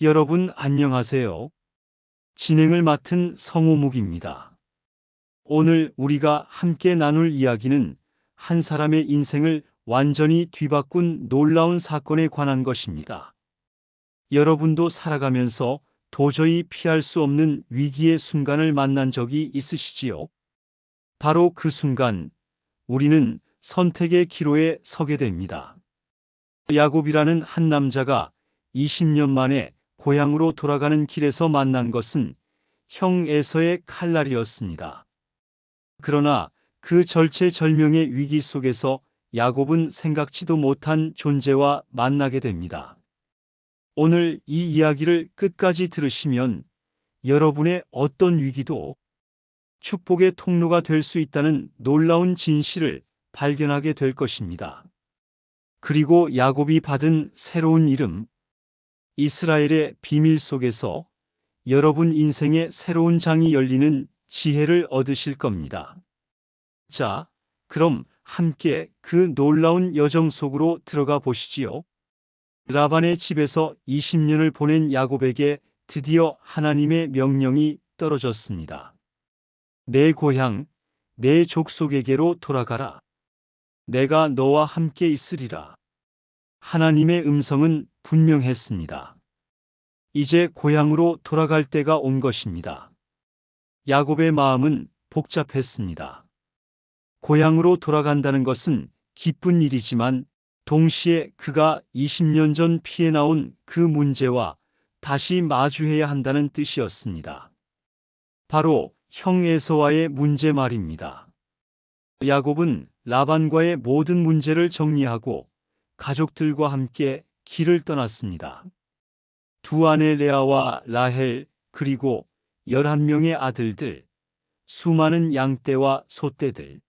여러분 안녕하세요. 진행을 맡은 성호묵입니다. 오늘 우리가 함께 나눌 이야기는 한 사람의 인생을 완전히 뒤바꾼 놀라운 사건에 관한 것입니다. 여러분도 살아가면서 도저히 피할 수 없는 위기의 순간을 만난 적이 있으시지요? 바로 그 순간 우리는 선택의 기로에 서게 됩니다. 야곱이라는 한 남자가 20년 만에 고향으로 돌아가는 길에서 만난 것은 형 에서의 칼날이었습니다. 그러나 그 절체절명의 위기 속에서 야곱은 생각지도 못한 존재와 만나게 됩니다. 오늘 이 이야기를 끝까지 들으시면 여러분의 어떤 위기도 축복의 통로가 될 수 있다는 놀라운 진실을 발견하게 될 것입니다. 그리고 야곱이 받은 새로운 이름, 이스라엘의 비밀 속에서 여러분 인생의 새로운 장이 열리는 지혜를 얻으실 겁니다. 자, 그럼 함께 그 놀라운 여정 속으로 들어가 보시지요. 라반의 집에서 20년을 보낸 야곱에게 드디어 하나님의 명령이 떨어졌습니다. 내 고향, 내 족속에게로 돌아가라. 내가 너와 함께 있으리라. 하나님의 음성은 분명했습니다. 이제 고향으로 돌아갈 때가 온 것입니다. 야곱의 마음은 복잡했습니다. 고향으로 돌아간다는 것은 기쁜 일이지만 동시에 그가 20년 전 피해 나온 그 문제와 다시 마주해야 한다는 뜻이었습니다. 바로 형 에서와의 문제 말입니다. 야곱은 라반과의 모든 문제를 정리하고 가족들과 함께 길을 떠났습니다. 두 아내 레아와 라헬 그리고 11명의 아들들, 수많은 양떼와 소떼들.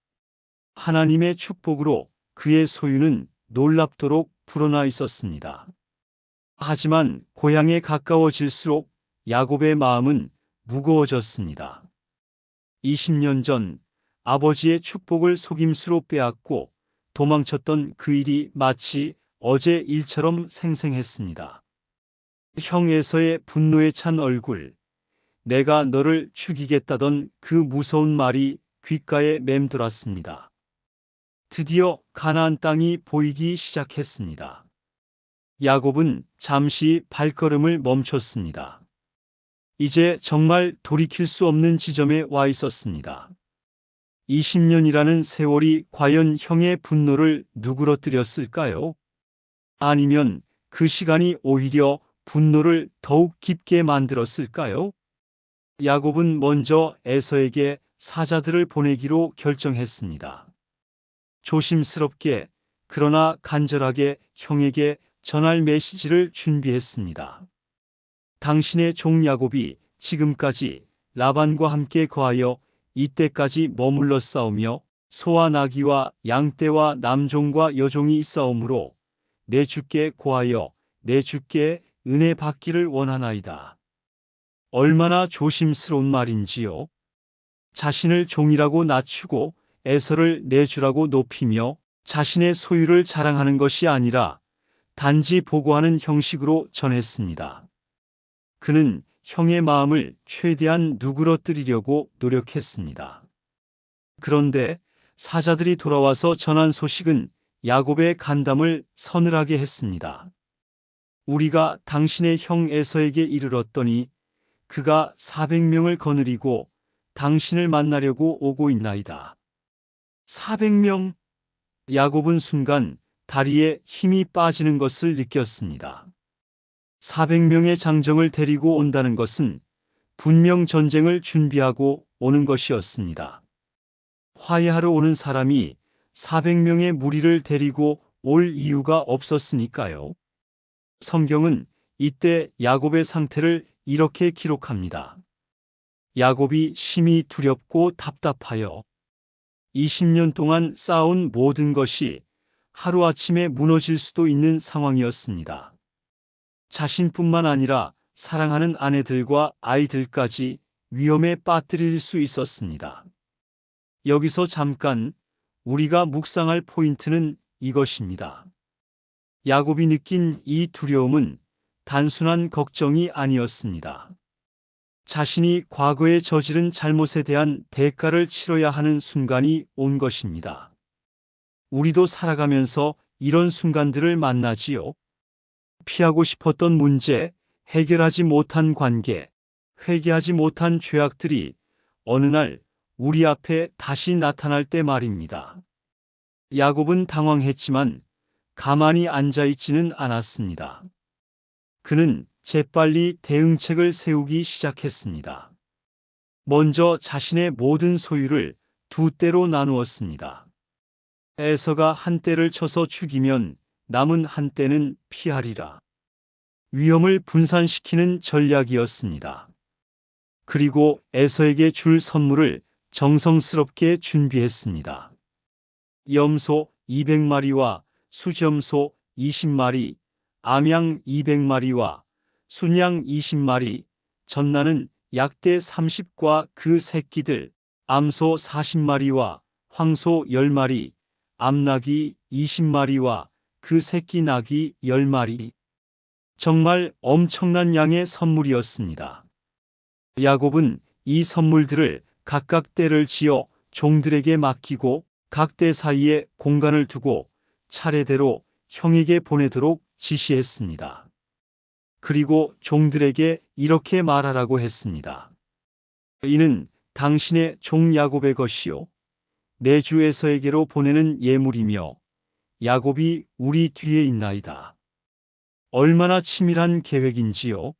하나님의 축복으로 그의 소유는 놀랍도록 불어나 있었습니다. 하지만 고향에 가까워질수록 야곱의 마음은 무거워졌습니다. 20년 전 아버지의 축복을 속임수로 빼앗고 도망쳤던 그 일이 마치 어제 일처럼 생생했습니다. 형에서의 분노에 찬 얼굴, 내가 너를 죽이겠다던 그 무서운 말이 귓가에 맴돌았습니다. 드디어 가나안 땅이 보이기 시작했습니다. 야곱은 잠시 발걸음을 멈췄습니다. 이제 정말 돌이킬 수 없는 지점에 와 있었습니다. 20년이라는 세월이 과연 형의 분노를 누그러뜨렸을까요? 아니면 그 시간이 오히려 분노를 더욱 깊게 만들었을까요? 야곱은 먼저 에서에게 사자들을 보내기로 결정했습니다. 조심스럽게 그러나 간절하게 형에게 전할 메시지를 준비했습니다. 당신의 종 야곱이 지금까지 라반과 함께 거하여 이때까지 머물러 싸우며 소와 나귀와 양떼와 남종과 여종이 있사오므로 내 주께 고하여 내 주께 은혜 받기를 원하나이다. 얼마나 조심스러운 말인지요. 자신을 종이라고 낮추고 에서를 내 주라고 높이며 자신의 소유를 자랑하는 것이 아니라 단지 보고하는 형식으로 전했습니다. 그는 형의 마음을 최대한 누그러뜨리려고 노력했습니다. 그런데 사자들이 돌아와서 전한 소식은 야곱의 간담을 서늘하게 했습니다. 우리가 당신의 형 에서에게 이르렀더니 그가 400명을 거느리고 당신을 만나려고 오고 있나이다. 400명? 야곱은 순간 다리에 힘이 빠지는 것을 느꼈습니다. 400명의 장정을 데리고 온다는 것은 분명 전쟁을 준비하고 오는 것이었습니다. 화해하러 오는 사람이 400명의 무리를 데리고 올 이유가 없었으니까요. 성경은 이때 야곱의 상태를 이렇게 기록합니다. 야곱이 심히 두렵고 답답하여 20년 동안 쌓아온 모든 것이 하루아침에 무너질 수도 있는 상황이었습니다. 자신뿐만 아니라 사랑하는 아내들과 아이들까지 위험에 빠뜨릴 수 있었습니다. 여기서 잠깐 우리가 묵상할 포인트는 이것입니다. 야곱이 느낀 이 두려움은 단순한 걱정이 아니었습니다. 자신이 과거에 저지른 잘못에 대한 대가를 치러야 하는 순간이 온 것입니다. 우리도 살아가면서 이런 순간들을 만나지요. 피하고 싶었던 문제, 해결하지 못한 관계, 회개하지 못한 죄악들이 어느 날 우리 앞에 다시 나타날 때 말입니다. 야곱은 당황했지만 가만히 앉아 있지는 않았습니다. 그는 재빨리 대응책을 세우기 시작했습니다. 먼저 자신의 모든 소유를 두 떼로 나누었습니다. 에서가 한 떼를 쳐서 죽이면 남은 한 떼는 피하리라. 위험을 분산시키는 전략이었습니다. 그리고 에서에게 줄 선물을 정성스럽게 준비했습니다. 염소 200마리와 수점소 20마리, 암양 200마리와 순양 20마리, 전나는 약대 30과 그 새끼들, 암소 40마리와 황소 10마리, 암나귀 20마리와 그 새끼 나귀 10마리. 정말 엄청난 양의 선물이었습니다. 야곱은 이 선물들을 각각 떼를 지어 종들에게 맡기고 각 떼 사이에 공간을 두고 차례대로 형에게 보내도록 지시했습니다. 그리고 종들에게 이렇게 말하라고 했습니다. 이는 당신의 종 야곱의 것이요. 내 주에서에게로 보내는 예물이며 야곱이 우리 뒤에 있나이다. 얼마나 치밀한 계획인지요.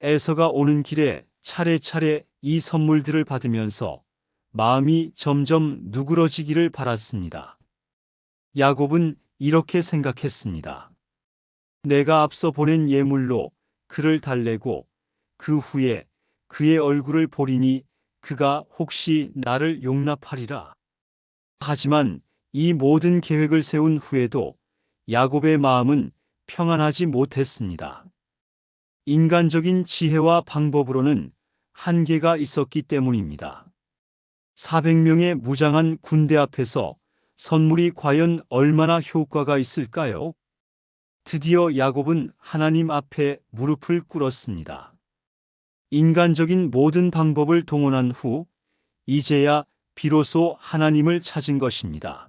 에서가 오는 길에 차례차례 이 선물들을 받으면서 마음이 점점 누그러지기를 바랐습니다. 야곱은 이렇게 생각했습니다. 내가 앞서 보낸 예물로 그를 달래고 그 후에 그의 얼굴을 보리니 그가 혹시 나를 용납하리라. 하지만 이 모든 계획을 세운 후에도 야곱의 마음은 평안하지 못했습니다. 인간적인 지혜와 방법으로는 한계가 있었기 때문입니다. 400명의 무장한 군대 앞에서 선물이 과연 얼마나 효과가 있을까요? 드디어 야곱은 하나님 앞에 무릎을 꿇었습니다. 인간적인 모든 방법을 동원한 후 이제야 비로소 하나님을 찾은 것입니다.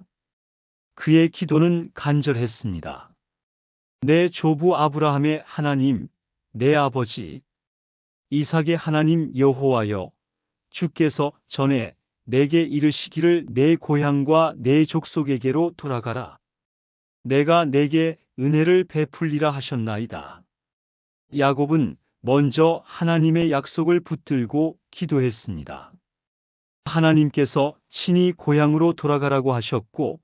그의 기도는 간절했습니다. 내 조부 아브라함의 하나님, 내 아버지, 이삭의 하나님 여호와여, 주께서 전에 내게 이르시기를 내 고향과 내 족속에게로 돌아가라. 내가 내게 은혜를 베풀리라 하셨나이다. 야곱은 먼저 하나님의 약속을 붙들고 기도했습니다. 하나님께서 친히 고향으로 돌아가라고 하셨고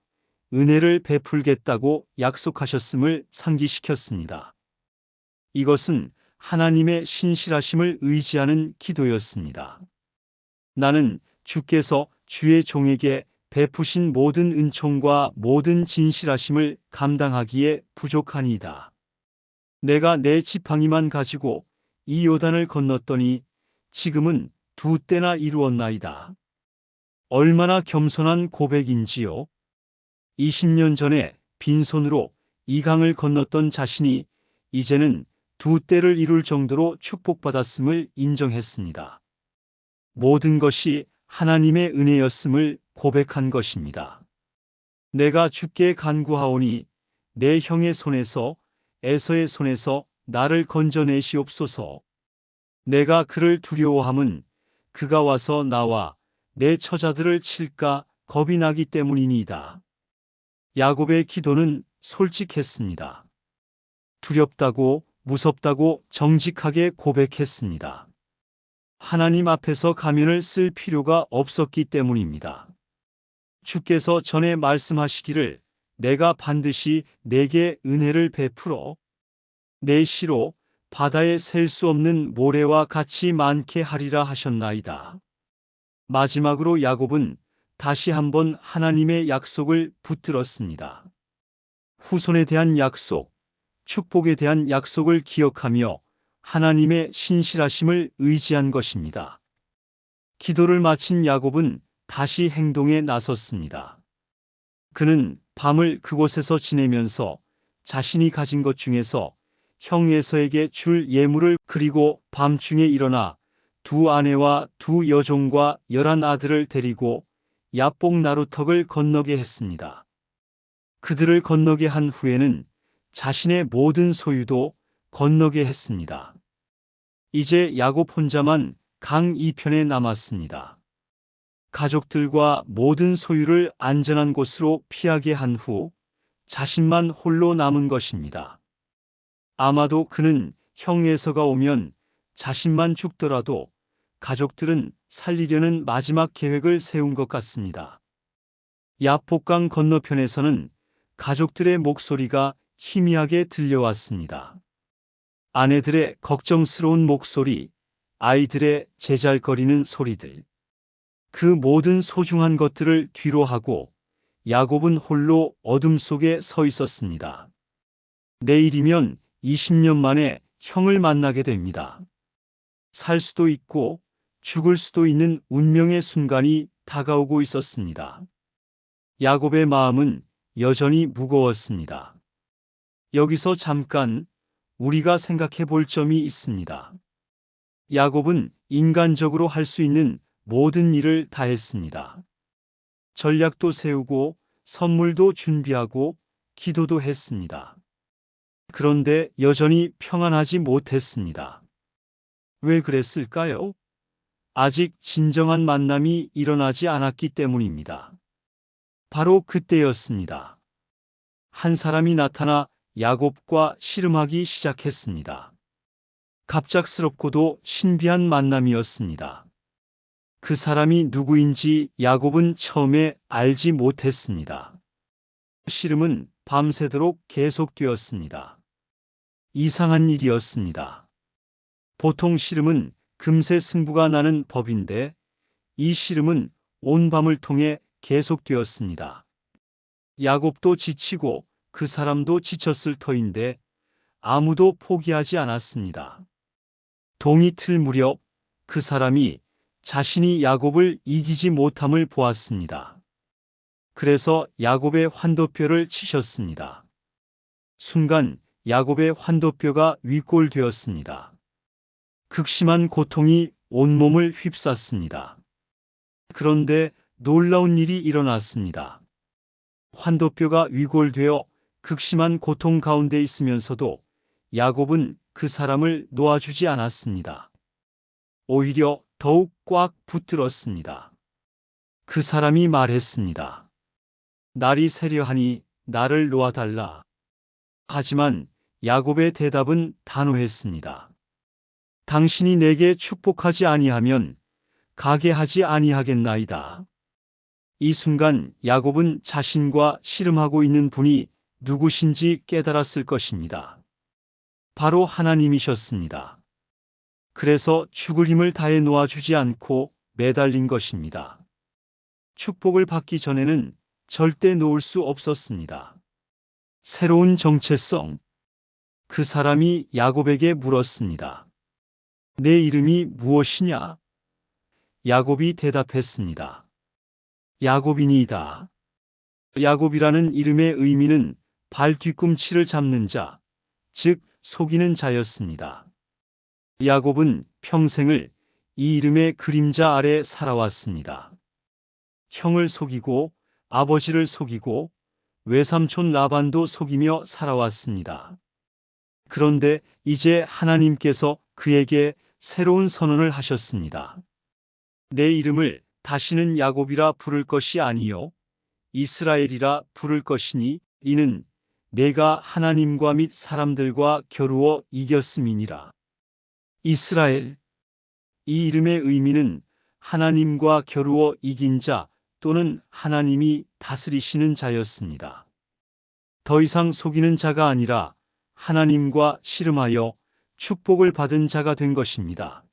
은혜를 베풀겠다고 약속하셨음을 상기시켰습니다. 이것은 하나님의 신실하심을 의지하는 기도였습니다. 나는 주께서 주의 종에게 베푸신 모든 은총과 모든 진실하심을 감당하기에 부족하니이다. 내가 내 지팡이만 가지고 이 요단을 건넜더니 지금은 두 때나 이루었나이다. 얼마나 겸손한 고백인지요. 20년 전에 빈손으로 이 강을 건넜던 자신이 이제는 두 때를 이룰 정도로 축복받았음을 인정했습니다. 모든 것이 하나님의 은혜였음을 고백한 것입니다. 내가 주께 간구하오니 내 형의 손에서 에서의 손에서 나를 건져내시옵소서. 내가 그를 두려워함은 그가 와서 나와 내 처자들을 칠까 겁이 나기 때문이니이다. 야곱의 기도는 솔직했습니다. 두렵다고 무섭다고 정직하게 고백했습니다. 하나님 앞에서 가면을 쓸 필요가 없었기 때문입니다. 주께서 전에 말씀하시기를 내가 반드시 내게 은혜를 베풀어 내 시로 바다에 셀 수 없는 모래와 같이 많게 하리라 하셨나이다. 마지막으로 야곱은 다시 한번 하나님의 약속을 붙들었습니다. 후손에 대한 약속, 축복에 대한 약속을 기억하며 하나님의 신실하심을 의지한 것입니다. 기도를 마친 야곱은 다시 행동에 나섰습니다. 그는 밤을 그곳에서 지내면서 자신이 가진 것 중에서 형 에서에게 줄 예물을 그리고 밤중에 일어나 두 아내와 두 여종과 열한 아들을 데리고 야복 나루턱을 건너게 했습니다. 그들을 건너게 한 후에는 자신의 모든 소유도 건너게 했습니다. 이제 야곱 혼자만 강 이편에 남았습니다. 가족들과 모든 소유를 안전한 곳으로 피하게 한 후 자신만 홀로 남은 것입니다. 아마도 그는 형 에서가 오면 자신만 죽더라도 가족들은 살리려는 마지막 계획을 세운 것 같습니다. 야폭강 건너편에서는 가족들의 목소리가 희미하게 들려왔습니다. 아내들의 걱정스러운 목소리, 아이들의 제잘거리는 소리들. 그 모든 소중한 것들을 뒤로 하고 야곱은 홀로 어둠 속에 서 있었습니다. 내일이면 20년 만에 형을 만나게 됩니다. 살 수도 있고 죽을 수도 있는 운명의 순간이 다가오고 있었습니다. 야곱의 마음은 여전히 무거웠습니다. 여기서 잠깐 우리가 생각해 볼 점이 있습니다. 야곱은 인간적으로 할 수 있는 모든 일을 다 했습니다. 전략도 세우고 선물도 준비하고 기도도 했습니다. 그런데 여전히 평안하지 못했습니다. 왜 그랬을까요? 아직 진정한 만남이 일어나지 않았기 때문입니다. 바로 그때였습니다. 한 사람이 나타나 야곱과 씨름하기 시작했습니다. 갑작스럽고도 신비한 만남이었습니다. 그 사람이 누구인지 야곱은 처음에 알지 못했습니다. 씨름은 밤새도록 계속되었습니다. 이상한 일이었습니다. 보통 씨름은 금세 승부가 나는 법인데 이 씨름은 온 밤을 통해 계속되었습니다. 야곱도 지치고 그 사람도 지쳤을 터인데 아무도 포기하지 않았습니다. 동이 틀 무렵 그 사람이 자신이 야곱을 이기지 못함을 보았습니다. 그래서 야곱의 환도뼈를 치셨습니다. 순간 야곱의 환도뼈가 윗골되었습니다. 극심한 고통이 온몸을 휩쌌습니다. 그런데 놀라운 일이 일어났습니다. 환도뼈가 위골되어 극심한 고통 가운데 있으면서도 야곱은 그 사람을 놓아주지 않았습니다. 오히려 더욱 꽉 붙들었습니다. 그 사람이 말했습니다. 날이 새려하니 나를 놓아달라. 하지만 야곱의 대답은 단호했습니다. 당신이 내게 축복하지 아니하면 가게 하지 아니하겠나이다. 이 순간 야곱은 자신과 씨름하고 있는 분이 누구신지 깨달았을 것입니다. 바로 하나님이셨습니다. 그래서 죽을 힘을 다해 놓아주지 않고 매달린 것입니다. 축복을 받기 전에는 절대 놓을 수 없었습니다. 새로운 정체성. 그 사람이 야곱에게 물었습니다. 내 이름이 무엇이냐? 야곱이 대답했습니다. 야곱이니이다. 야곱이라는 이름의 의미는 발 뒤꿈치를 잡는 자, 즉 속이는 자였습니다. 야곱은 평생을 이 이름의 그림자 아래 살아왔습니다. 형을 속이고 아버지를 속이고 외삼촌 라반도 속이며 살아왔습니다. 그런데 이제 하나님께서 그에게 새로운 선언을 하셨습니다. 내 이름을 다시는 야곱이라 부를 것이 아니요 이스라엘이라 부를 것이니 이는 내가 하나님과 및 사람들과 겨루어 이겼음이니라. 이스라엘 이 이름의 의미는 하나님과 겨루어 이긴 자 또는 하나님이 다스리시는 자였습니다. 더 이상 속이는 자가 아니라 하나님과 씨름하여 축복을 받은 자가 된 것입니다.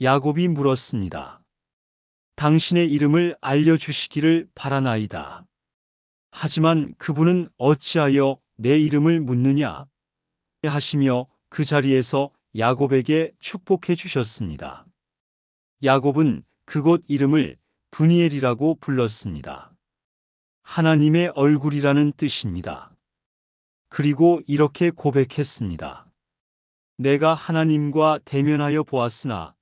야곱이 물었습니다. 당신의 이름을 알려주시기를 바라나이다. 하지만 그분은 어찌하여 내 이름을 묻느냐? 하시며 그 자리에서 야곱에게 축복해 주셨습니다. 야곱은 그곳 이름을 분이엘이라고 불렀습니다. 하나님의 얼굴이라는 뜻입니다. 그리고 이렇게 고백했습니다. 내가 하나님과 대면하여 보았으나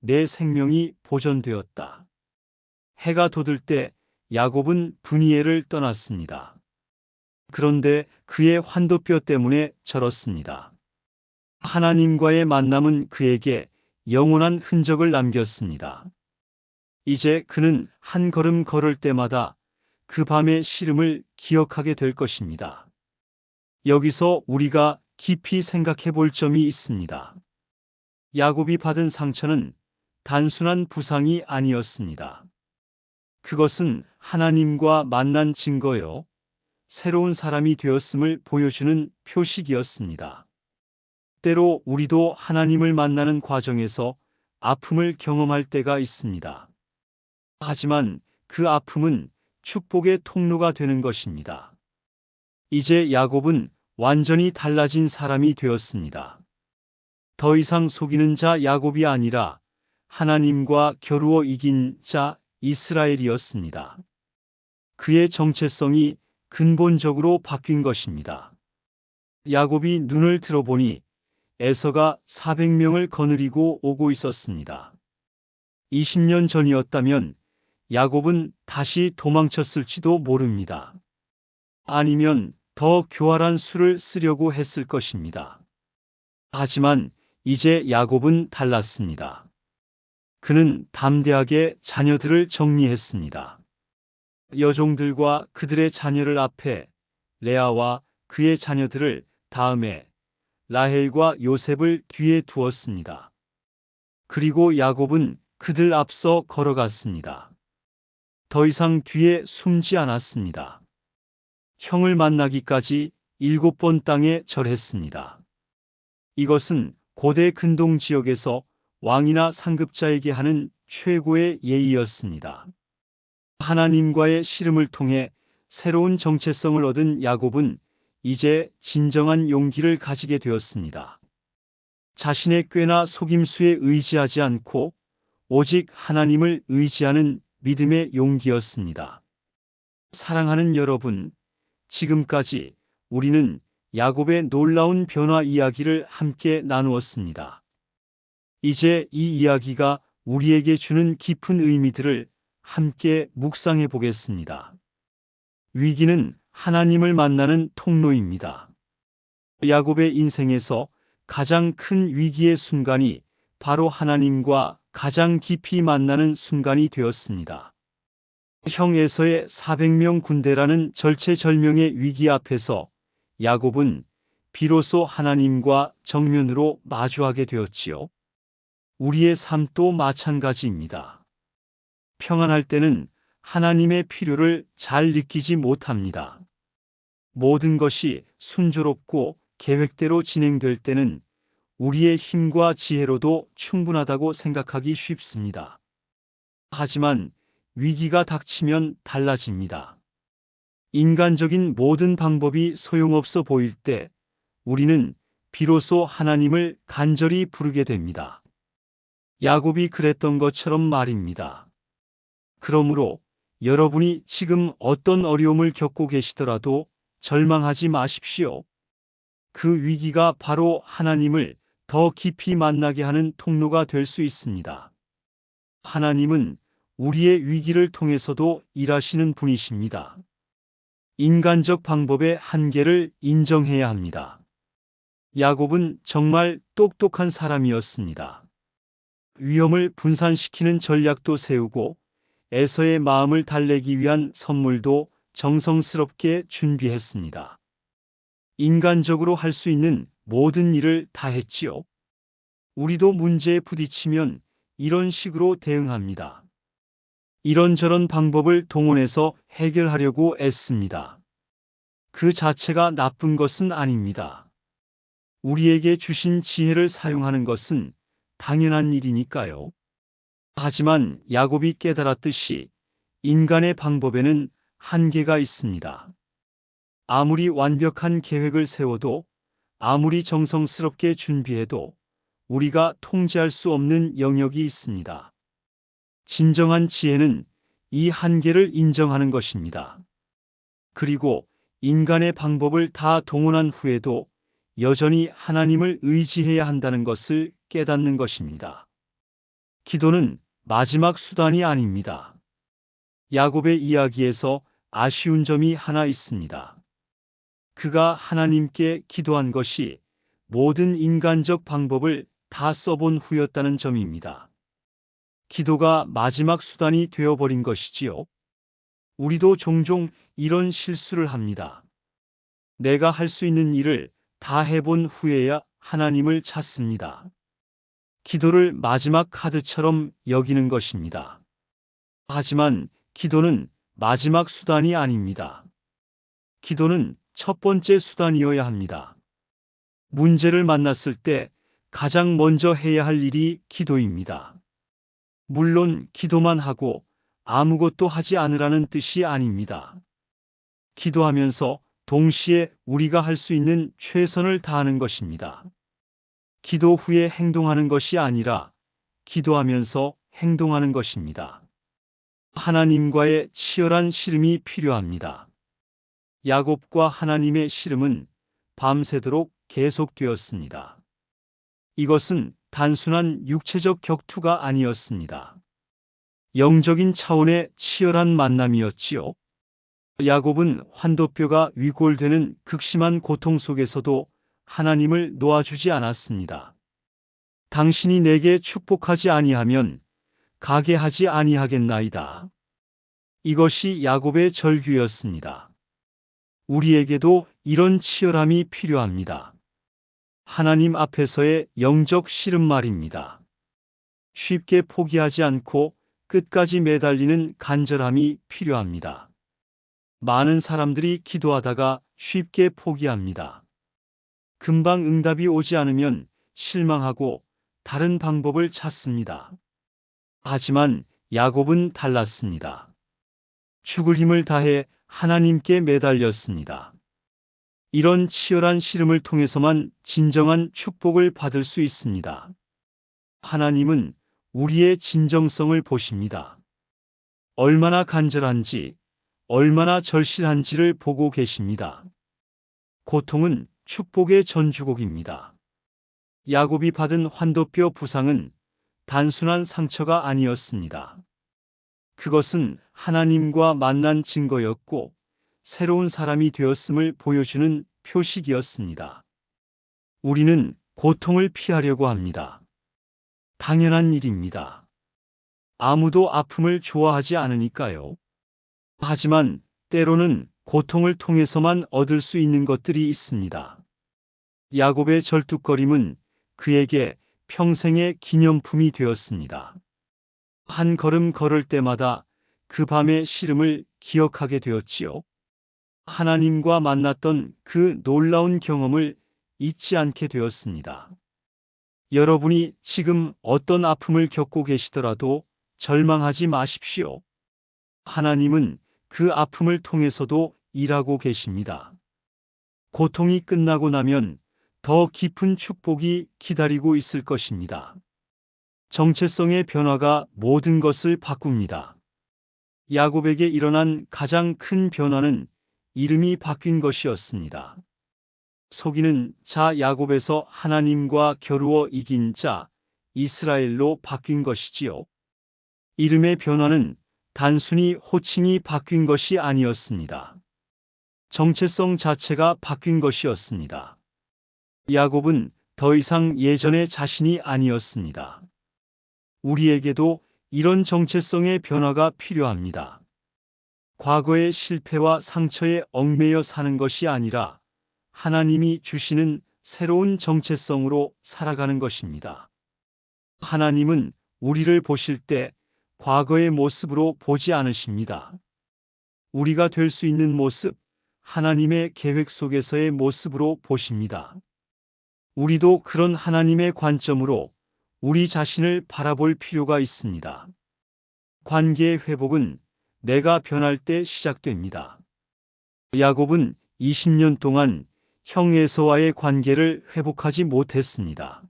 내 생명이 보존되었다. 해가 돋을 때 야곱은 분이엘을 떠났습니다. 그런데 그의 환도뼈 때문에 절었습니다. 하나님과의 만남은 그에게 영원한 흔적을 남겼습니다. 이제 그는 한 걸음 걸을 때마다 그 밤의 시름을 기억하게 될 것입니다. 여기서 우리가 깊이 생각해 볼 점이 있습니다. 야곱이 받은 상처는 단순한 부상이 아니었습니다. 그것은 하나님과 만난 증거요. 새로운 사람이 되었음을 보여주는 표식이었습니다. 때로 우리도 하나님을 만나는 과정에서 아픔을 경험할 때가 있습니다. 하지만 그 아픔은 축복의 통로가 되는 것입니다. 이제 야곱은 완전히 달라진 사람이 되었습니다. 더 이상 속이는 자 야곱이 아니라 하나님과 겨루어 이긴 자 이스라엘이었습니다. 그의 정체성이 근본적으로 바뀐 것입니다. 야곱이 눈을 들어보니 에서가 400명을 거느리고 오고 있었습니다. 20년 전이었다면 야곱은 다시 도망쳤을지도 모릅니다. 아니면 더 교활한 수를 쓰려고 했을 것입니다. 하지만 이제 야곱은 달랐습니다. 그는 담대하게 자녀들을 정리했습니다. 여종들과 그들의 자녀를 앞에 레아와 그의 자녀들을 다음에 라헬과 요셉을 뒤에 두었습니다. 그리고 야곱은 그들 앞서 걸어갔습니다. 더 이상 뒤에 숨지 않았습니다. 형을 만나기까지 일곱 번 땅에 절했습니다. 이것은 고대 근동 지역에서 왕이나 상급자에게 하는 최고의 예의였습니다. 하나님과의 씨름을 통해 새로운 정체성을 얻은 야곱은 이제 진정한 용기를 가지게 되었습니다. 자신의 꾀나 속임수에 의지하지 않고 오직 하나님을 의지하는 믿음의 용기였습니다. 사랑하는 여러분, 지금까지 우리는 야곱의 놀라운 변화 이야기를 함께 나누었습니다. 이제 이 이야기가 우리에게 주는 깊은 의미들을 함께 묵상해 보겠습니다. 위기는 하나님을 만나는 통로입니다. 야곱의 인생에서 가장 큰 위기의 순간이 바로 하나님과 가장 깊이 만나는 순간이 되었습니다. 형에서의 400명 군대라는 절체절명의 위기 앞에서 야곱은 비로소 하나님과 정면으로 마주하게 되었지요. 우리의 삶도 마찬가지입니다. 평안할 때는 하나님의 필요를 잘 느끼지 못합니다. 모든 것이 순조롭고 계획대로 진행될 때는 우리의 힘과 지혜로도 충분하다고 생각하기 쉽습니다. 하지만 위기가 닥치면 달라집니다. 인간적인 모든 방법이 소용없어 보일 때 우리는 비로소 하나님을 간절히 부르게 됩니다. 야곱이 그랬던 것처럼 말입니다. 그러므로 여러분이 지금 어떤 어려움을 겪고 계시더라도 절망하지 마십시오. 그 위기가 바로 하나님을 더 깊이 만나게 하는 통로가 될 수 있습니다. 하나님은 우리의 위기를 통해서도 일하시는 분이십니다. 인간적 방법의 한계를 인정해야 합니다. 야곱은 정말 똑똑한 사람이었습니다. 위험을 분산시키는 전략도 세우고 에서의 마음을 달래기 위한 선물도 정성스럽게 준비했습니다. 인간적으로 할 수 있는 모든 일을 다 했지요. 우리도 문제에 부딪히면 이런 식으로 대응합니다. 이런저런 방법을 동원해서 해결하려고 애씁니다. 그 자체가 나쁜 것은 아닙니다. 우리에게 주신 지혜를 사용하는 것은 당연한 일이니까요. 하지만 야곱이 깨달았듯이 인간의 방법에는 한계가 있습니다. 아무리 완벽한 계획을 세워도 아무리 정성스럽게 준비해도 우리가 통제할 수 없는 영역이 있습니다. 진정한 지혜는 이 한계를 인정하는 것입니다. 그리고 인간의 방법을 다 동원한 후에도 여전히 하나님을 의지해야 한다는 것을 깨닫는 것입니다. 기도는 마지막 수단이 아닙니다. 야곱의 이야기에서 아쉬운 점이 하나 있습니다. 그가 하나님께 기도한 것이 모든 인간적 방법을 다 써본 후였다는 점입니다. 기도가 마지막 수단이 되어버린 것이지요. 우리도 종종 이런 실수를 합니다. 내가 할 수 있는 일을 다 해본 후에야 하나님을 찾습니다. 기도를 마지막 카드처럼 여기는 것입니다. 하지만 기도는 마지막 수단이 아닙니다. 기도는 첫 번째 수단이어야 합니다. 문제를 만났을 때 가장 먼저 해야 할 일이 기도입니다. 물론 기도만 하고 아무것도 하지 않으라는 뜻이 아닙니다. 기도하면서 동시에 우리가 할 수 있는 최선을 다하는 것입니다. 기도 후에 행동하는 것이 아니라 기도하면서 행동하는 것입니다. 하나님과의 치열한 씨름이 필요합니다. 야곱과 하나님의 씨름은 밤새도록 계속되었습니다. 이것은 단순한 육체적 격투가 아니었습니다. 영적인 차원의 치열한 만남이었지요. 야곱은 환도뼈가 위골되는 극심한 고통 속에서도 하나님을 놓아주지 않았습니다. 당신이 내게 축복하지 아니하면 가게 하지 아니하겠나이다. 이것이 야곱의 절규였습니다. 우리에게도 이런 치열함이 필요합니다. 하나님 앞에서의 영적 씨름 말입니다. 쉽게 포기하지 않고 끝까지 매달리는 간절함이 필요합니다. 많은 사람들이 기도하다가 쉽게 포기합니다. 금방 응답이 오지 않으면 실망하고 다른 방법을 찾습니다. 하지만 야곱은 달랐습니다. 죽을 힘을 다해 하나님께 매달렸습니다. 이런 치열한 씨름을 통해서만 진정한 축복을 받을 수 있습니다. 하나님은 우리의 진정성을 보십니다. 얼마나 간절한지, 얼마나 절실한지를 보고 계십니다. 고통은 축복의 전주곡입니다. 야곱이 받은 환도뼈 부상은 단순한 상처가 아니었습니다. 그것은 하나님과 만난 증거였고 새로운 사람이 되었음을 보여주는 표식이었습니다. 우리는 고통을 피하려고 합니다. 당연한 일입니다. 아무도 아픔을 좋아하지 않으니까요. 하지만 때로는 고통을 통해서만 얻을 수 있는 것들이 있습니다. 야곱의 절뚝거림은 그에게 평생의 기념품이 되었습니다. 한 걸음 걸을 때마다 그 밤의 시름을 기억하게 되었지요. 하나님과 만났던 그 놀라운 경험을 잊지 않게 되었습니다. 여러분이 지금 어떤 아픔을 겪고 계시더라도 절망하지 마십시오. 하나님은 그 아픔을 통해서도 일하고 계십니다. 고통이 끝나고 나면 더 깊은 축복이 기다리고 있을 것입니다. 정체성의 변화가 모든 것을 바꿉니다. 야곱에게 일어난 가장 큰 변화는 이름이 바뀐 것이었습니다. 속이는 자 야곱에서 하나님과 겨루어 이긴 자 이스라엘로 바뀐 것이지요. 이름의 변화는 단순히 호칭이 바뀐 것이 아니었습니다. 정체성 자체가 바뀐 것이었습니다. 야곱은 더 이상 예전의 자신이 아니었습니다. 우리에게도 이런 정체성의 변화가 필요합니다. 과거의 실패와 상처에 얽매여 사는 것이 아니라 하나님이 주시는 새로운 정체성으로 살아가는 것입니다. 하나님은 우리를 보실 때 과거의 모습으로 보지 않으십니다. 우리가 될 수 있는 모습, 하나님의 계획 속에서의 모습으로 보십니다. 우리도 그런 하나님의 관점으로 우리 자신을 바라볼 필요가 있습니다. 관계의 회복은 내가 변할 때 시작됩니다. 야곱은 20년 동안 형 에서와의 관계를 회복하지 못했습니다.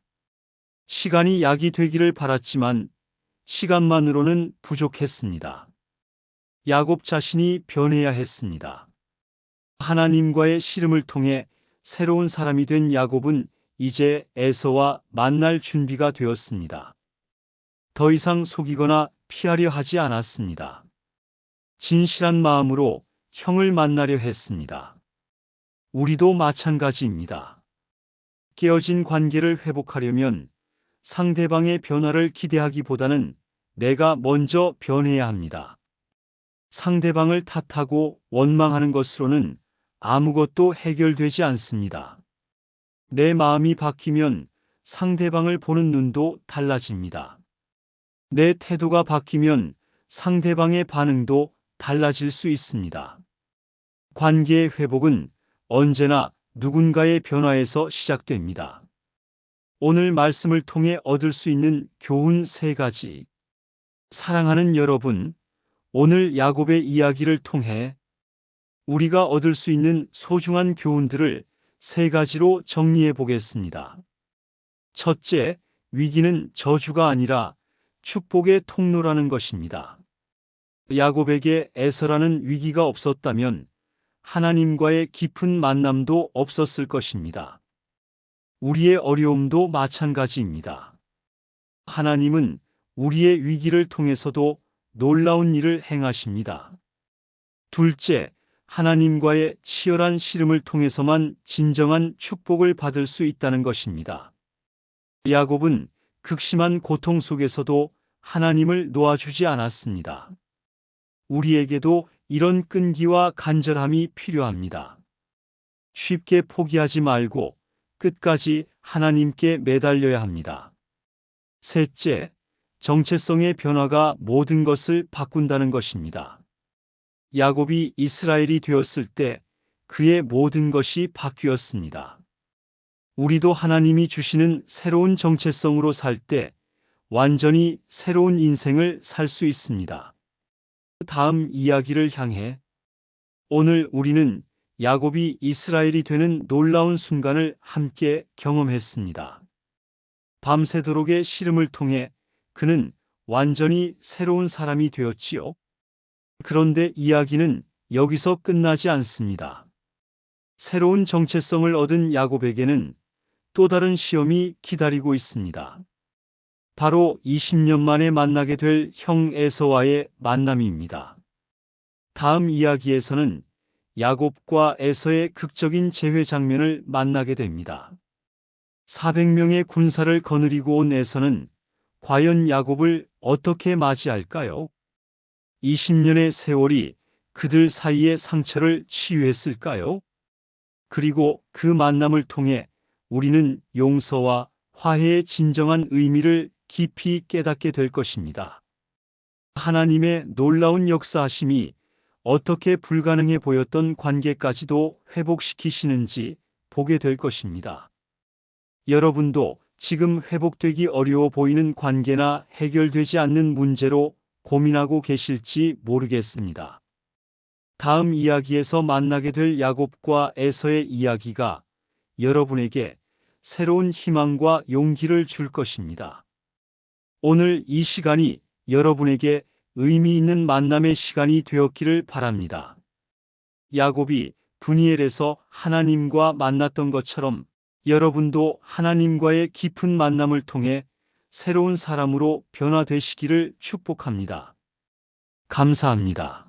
시간이 약이 되기를 바랐지만 시간만으로는 부족했습니다. 야곱 자신이 변해야 했습니다. 하나님과의 씨름을 통해 새로운 사람이 된 야곱은 이제 에서와 만날 준비가 되었습니다. 더 이상 속이거나 피하려 하지 않았습니다. 진실한 마음으로 형을 만나려 했습니다. 우리도 마찬가지입니다. 깨어진 관계를 회복하려면 상대방의 변화를 기대하기보다는 내가 먼저 변해야 합니다. 상대방을 탓하고 원망하는 것으로는 아무것도 해결되지 않습니다. 내 마음이 바뀌면 상대방을 보는 눈도 달라집니다. 내 태도가 바뀌면 상대방의 반응도 달라질 수 있습니다. 관계의 회복은 언제나 누군가의 변화에서 시작됩니다. 오늘 말씀을 통해 얻을 수 있는 교훈 세 가지. 사랑하는 여러분, 오늘 야곱의 이야기를 통해 우리가 얻을 수 있는 소중한 교훈들을 세 가지로 정리해 보겠습니다. 첫째, 위기는 저주가 아니라 축복의 통로라는 것입니다. 야곱에게 에서라는 위기가 없었다면 하나님과의 깊은 만남도 없었을 것입니다. 우리의 어려움도 마찬가지입니다. 하나님은 우리의 위기를 통해서도 놀라운 일을 행하십니다. 둘째, 하나님과의 치열한 씨름을 통해서만 진정한 축복을 받을 수 있다는 것입니다. 야곱은 극심한 고통 속에서도 하나님을 놓아주지 않았습니다. 우리에게도 이런 끈기와 간절함이 필요합니다. 쉽게 포기하지 말고 끝까지 하나님께 매달려야 합니다. 셋째, 정체성의 변화가 모든 것을 바꾼다는 것입니다. 야곱이 이스라엘이 되었을 때 그의 모든 것이 바뀌었습니다. 우리도 하나님이 주시는 새로운 정체성으로 살 때 완전히 새로운 인생을 살 수 있습니다. 다음 이야기를 향해 오늘 우리는 야곱이 이스라엘이 되는 놀라운 순간을 함께 경험했습니다. 밤새도록의 씨름을 통해 그는 완전히 새로운 사람이 되었지요. 그런데 이야기는 여기서 끝나지 않습니다. 새로운 정체성을 얻은 야곱에게는 또 다른 시험이 기다리고 있습니다. 바로 20년 만에 만나게 될 형 에서와의 만남입니다. 다음 이야기에서는 야곱과 에서의 극적인 재회 장면을 만나게 됩니다. 400명의 군사를 거느리고 온 에서는 과연 야곱을 어떻게 맞이할까요? 20년의 세월이 그들 사이의 상처를 치유했을까요? 그리고 그 만남을 통해 우리는 용서와 화해의 진정한 의미를 깊이 깨닫게 될 것입니다. 하나님의 놀라운 역사하심이 어떻게 불가능해 보였던 관계까지도 회복시키시는지 보게 될 것입니다. 여러분도 지금 회복되기 어려워 보이는 관계나 해결되지 않는 문제로 고민하고 계실지 모르겠습니다. 다음 이야기에서 만나게 될 야곱과 에서의 이야기가 여러분에게 새로운 희망과 용기를 줄 것입니다. 오늘 이 시간이 여러분에게 의미 있는 만남의 시간이 되었기를 바랍니다. 야곱이 분이엘에서 하나님과 만났던 것처럼 여러분도 하나님과의 깊은 만남을 통해 새로운 사람으로 변화되시기를 축복합니다. 감사합니다.